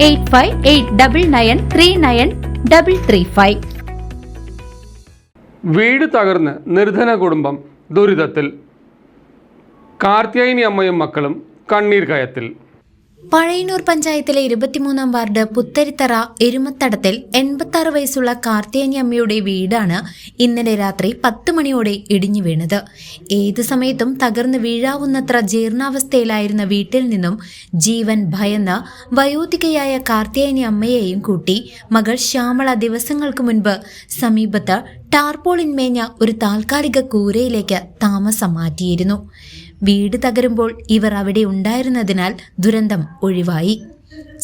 Eight five eight double nine three nine double three five. വീട് തകർന്ന് നിർധന കുടുംബം ദുരിതത്തിൽ. കാർത്തിയായിനി അമ്മയും മക്കളും കണ്ണീർ കയത്തിൽ. പഴയന്നൂർ പഞ്ചായത്തിലെ ഇരുപത്തിമൂന്നാം വാർഡ് പുത്തരിത്തറ എരുമത്തടത്തിൽ എൺപത്തി ആറ് വയസ്സുള്ള കാർത്തിയനി അമ്മയുടെ വീടാണ് ഇന്നലെ രാത്രി പത്ത് മണിയോടെ ഇടിഞ്ഞു വീണത്. ഏത് സമയത്തും തകർന്നു വീഴാവുന്നത്ര ജീർണാവസ്ഥയിലായിരുന്ന വീട്ടിൽ നിന്നും ജീവൻ ഭയന്ന് വയോധികയായ കാർത്തിയനി അമ്മയെയും കൂട്ടി മകൾ ശ്യാമള ദിവസങ്ങൾക്ക് മുൻപ് സമീപത്ത് ടാർപോളിൻ മേഞ്ഞ ഒരു താൽക്കാലിക കൂരയിലേക്ക് താമസം മാറ്റിയിരുന്നു. വീട് തകരുമ്പോൾ ഇവർ അവിടെ ഉണ്ടായിരുന്നതിനാൽ ദുരന്തം ഒഴിവായി.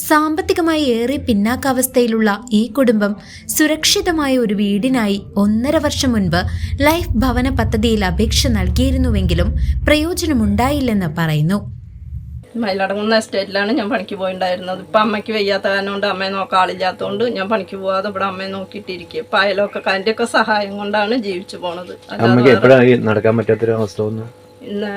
സാമ്പത്തികമായി ഏറെ പിന്നാക്കാവസ്ഥയിലുള്ള ഈ കുടുംബം സുരക്ഷിതമായ ഒരു വീടിനായി ഒന്നര വർഷം മുൻപ് ലൈഫ് ഭവന പദ്ധതിയിൽ അപേക്ഷ നൽകിയിരുന്നുവെങ്കിലും പ്രയോജനമുണ്ടായില്ലെന്ന് പറയുന്നു. മയിലടങ്ങുന്ന എസ്റ്റേറ്റിലാണ് ഞാൻ പണിക്ക് പോയിണ്ടായിരുന്നത്. ഇപ്പം അമ്മയ്ക്ക് വയ്യാത്ത കാരണം കൊണ്ട് അമ്മയെ നോക്കാൻ ആളില്ലാത്തതുകൊണ്ട് ഞാൻ പണിക്ക് പോവാതെ ഇവിടെ അമ്മയെ നോക്കിയിട്ടിരിക്കുക. ഇപ്പം അയലൊക്കെ അതിന്റെയൊക്കെ സഹായം കൊണ്ടാണ് ജീവിച്ചു പോണത്. നടക്കാൻ പറ്റാത്തൊരു അവസ്ഥ വന്നു ഇന്ന്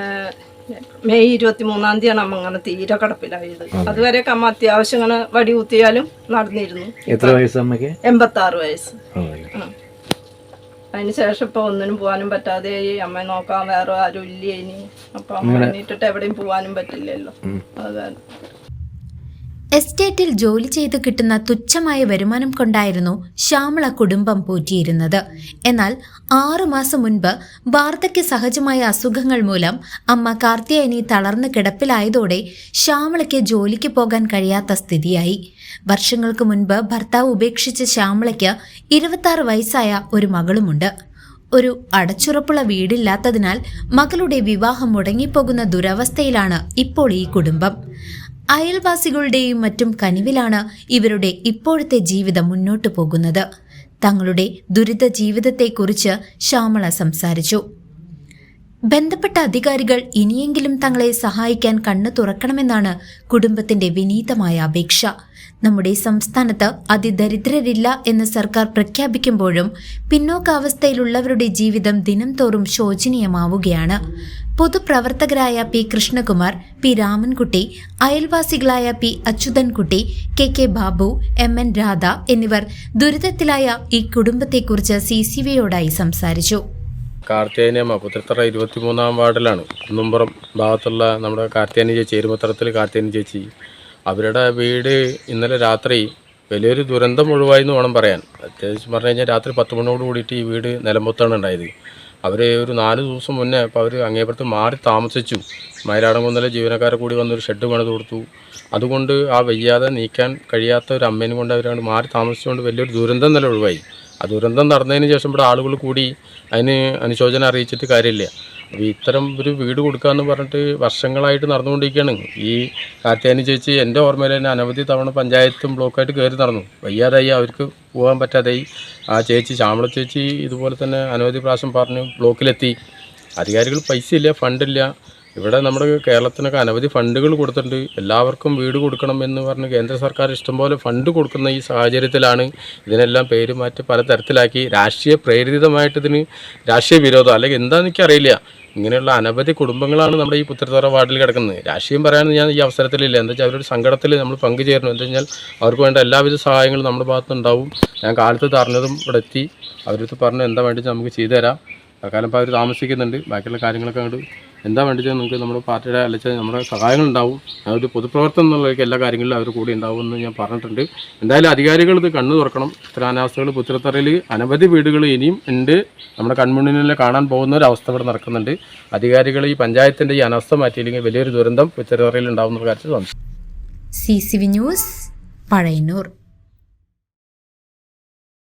മെയ് ഇരുപത്തി മൂന്നാം തീയതിയാണ് അമ്മ അങ്ങനെ തീരെ കിടപ്പിലായത്. അതുവരെയൊക്കെ അമ്മ അത്യാവശ്യം അങ്ങനെ വടി കുത്തിയാലും നടന്നിരുന്നു. എത്ര വയസ്സ് അമ്മയ്ക്ക്? എൺപത്തി ആറ് വയസ്സ് അതിനുശേഷം അതിന് ശേഷം ഇപ്പൊ ഒന്നിനും പോകാനും പറ്റാതെ അമ്മയെ നോക്കാൻ വേറെ ആരും ഇല്ല ഇനി. അപ്പൊ അമ്മ എണീറ്റിട്ട് എവിടെയും പോകാനും പറ്റില്ലല്ലോ. അത് കാരണം എസ്റ്റേറ്റിൽ ജോലി ചെയ്ത് കിട്ടുന്ന തുച്ഛമായ വരുമാനം കൊണ്ടായിരുന്നു ശ്യാമള കുടുംബം പോറ്റിയിരുന്നത്. എന്നാൽ ആറു മാസം മുൻപ് വാർദ്ധക്യ സഹജമായ അസുഖങ്ങൾ മൂലം അമ്മ കാർത്തിയനി തളർന്ന് കിടപ്പിലായതോടെ ശ്യാമളയ്ക്ക് ജോലിക്ക് പോകാൻ കഴിയാത്ത സ്ഥിതിയായി. വർഷങ്ങൾക്ക് മുൻപ് ഭർത്താവ് ഉപേക്ഷിച്ച ശ്യാമളയ്ക്ക് ഇരുപത്തി വയസ്സായ ഒരു മകളുമുണ്ട്. ഒരു അടച്ചുറപ്പുള്ള വീടില്ലാത്തതിനാൽ മകളുടെ വിവാഹം മുടങ്ങിപ്പോകുന്ന ദുരവസ്ഥയിലാണ് ഇപ്പോൾ ഈ കുടുംബം. അയൽവാസികളുടെയും മറ്റും കനിവിലാണ് ഇവരുടെ ഇപ്പോഴത്തെ ജീവിതം മുന്നോട്ടു പോകുന്നത്. തങ്ങളുടെ ദുരിത ജീവിതത്തെക്കുറിച്ച് ശ്യാമള സംസാരിച്ചു. ബന്ധപ്പെട്ട അധികാരികൾ ഇനിയെങ്കിലും തങ്ങളെ സഹായിക്കാൻ കണ്ണു തുറക്കണമെന്നാണ് കുടുംബത്തിന്റെ വിനീതമായ അപേക്ഷ. നമ്മുടെ സംസ്ഥാനത്ത് അതിദരിദ്രരില്ല എന്ന് സർക്കാർ പ്രഖ്യാപിക്കുമ്പോഴും പിന്നോക്കാവസ്ഥയിലുള്ളവരുടെ ജീവിതം ദിനംതോറും ശോചനീയമാവുകയാണ്. പൊതുപ്രവർത്തകരായ P Krishnakumar P Ramankutty അയൽവാസികളായ P Achuthankutty K K Babu M N Radha എന്നിവർ ദുരിതത്തിലായ ഈ കുടുംബത്തെക്കുറിച്ച് സി സി വിയോടായി സംസാരിച്ചു. കാർത്തേനിയമ്മ പുത്രത്തറ ഇരുപത്തിമൂന്നാം വാർഡിലാണ്. കുന്നുംപുറം ഭാഗത്തുള്ള നമ്മുടെ കാർത്തേനി ചേച്ചി എരുമത്തറത്തിൽ കാർത്തേനി ചേച്ചി അവരുടെ വീട് ഇന്നലെ രാത്രി വലിയൊരു ദുരന്തം ഒഴിവായി എന്ന് വേണം പറയാൻ. അത്യാവശ്യം പറഞ്ഞു കഴിഞ്ഞാൽ രാത്രി പത്ത് മണിയോട് കൂടിയിട്ട് ഈ വീട് നിലമ്പത്താണ് ഉണ്ടായത്. അവർ ഒരു നാല് ദിവസം മുന്നേ അപ്പോൾ അവർ അങ്ങേപ്പുറത്ത് മാറി താമസിച്ചു. മയിലാടംകുന്നിലെ ജീവനക്കാരെ കൂടി വന്നൊരു ഷെഡ് പണിത് കൊടുത്തു. അതുകൊണ്ട് ആ വയ്യാതെ നീക്കാൻ കഴിയാത്ത ഒരു അമ്മേനെ കൊണ്ട് അവരാണ് മാറി താമസിച്ചുകൊണ്ട് വലിയൊരു ദുരന്തം നില ഒഴിവായി. ആ ദുരന്തം നടന്നതിന് ശേഷം ഇവിടെ ആളുകൾ കൂടി അതിന് അനുശോചനം അറിയിച്ചിട്ട് കാര്യമില്ല. അപ്പോൾ ഇത്തരം ഒരു വീട് കൊടുക്കാമെന്ന് പറഞ്ഞിട്ട് വർഷങ്ങളായിട്ട് നടന്നുകൊണ്ടിരിക്കുകയാണ്. ഈ കാർത്തിയാനി ചേച്ചി എന്റെ ഓർമ്മയിൽ തന്നെ അനവധി തവണ പഞ്ചായത്തും ബ്ലോക്കായിട്ട് കയറി നടന്നു. വയ്യാതായി അവർക്ക് പോകാൻ പറ്റാതായി. ആ ചേച്ചി ശ്യാമള ചേച്ചി ഇതുപോലെ തന്നെ അനവധി പ്രാവശ്യം പറഞ്ഞു ബ്ലോക്കിലെത്തി. അധികാരികൾ പൈസ ഇല്ല ഫണ്ടില്ല ഇവിടെ നമ്മുടെ കേരളത്തിനൊക്കെ അനവധി ഫണ്ടുകൾ കൊടുത്തിട്ടുണ്ട്. എല്ലാവർക്കും വീട് കൊടുക്കണം എന്ന് പറഞ്ഞ് കേന്ദ്ര സർക്കാർ ഇഷ്ടംപോലെ ഫണ്ട് കൊടുക്കുന്ന ഈ സാഹചര്യത്തിലാണ് ഇതിനെല്ലാം പേര് മാറ്റി പല തരത്തിലാക്കി രാഷ്ട്രീയ പ്രേരിതമായിട്ട് ഇതിന് രാഷ്ട്രീയ വിരോധം അല്ലെങ്കിൽ എന്താണെന്ന് എനിക്കറിയില്ല. ഇങ്ങനെയുള്ള അനവധി കുടുംബങ്ങളാണ് നമ്മുടെ ഈ പുത്രത്തറ വാർഡിൽ കിടക്കുന്നത്. രാഷ്ട്രീയം പറയാനൊന്നും ഞാൻ ഈ അവസരത്തിലില്ല. എന്താ വെച്ചാൽ അവരുടെ സങ്കടത്തിൽ നമ്മൾ പങ്കുചേരണം. എന്താ വെച്ചാൽ അവർക്ക് വേണ്ട എല്ലാവിധ സഹായങ്ങളും നമ്മുടെ ഭാഗത്തുണ്ടാവും. ഞാൻ കാലത്ത് തറഞ്ഞതും ഇവിടെ എത്തി. അവരടുത്ത് പറഞ്ഞു എന്താ വേണ്ടി നമുക്ക് ചെയ്തു തരാം. തൽക്കാലം ഇപ്പോൾ അവർ താമസിക്കുന്നുണ്ട്. ബാക്കിയുള്ള കാര്യങ്ങളൊക്കെ അങ്ങോട്ട് എന്താ വേണ്ടിച്ചാൽ നമുക്ക് നമ്മുടെ പാർട്ടിയുടെ അല്ലെങ്കിൽ നമ്മുടെ ആ ഒരു പൊതുപ്രവർത്തനം എന്നുള്ളവർക്ക് എല്ലാ കാര്യങ്ങളിലും അവർ കൂടി ഉണ്ടാവും എന്ന് ഞാൻ പറഞ്ഞിട്ടുണ്ട്. എന്തായാലും അധികാരികൾ ഇത് കണ്ണു തുറക്കണം. ഇത്തരം അനാവസ്ഥകൾ പുത്തിരത്തറയിൽ അനവധി വീടുകൾ ഇനിയും ഉണ്ട്. നമ്മുടെ കൺമുന്നിൽ കാണാൻ പോകുന്ന ഒരു അവസ്ഥ ഇവിടെ നടക്കുന്നുണ്ട്. അധികാരികൾ ഈ പഞ്ചായത്തിന്റെ ഈ അനാവസ്ഥ മാറ്റിയില്ലെങ്കിൽ വലിയൊരു ദുരന്തം പുത്തിരത്തറയിൽ ഉണ്ടാവുന്ന കാര്യത്തിൽ സംശയം. C C V news Pazhayannur.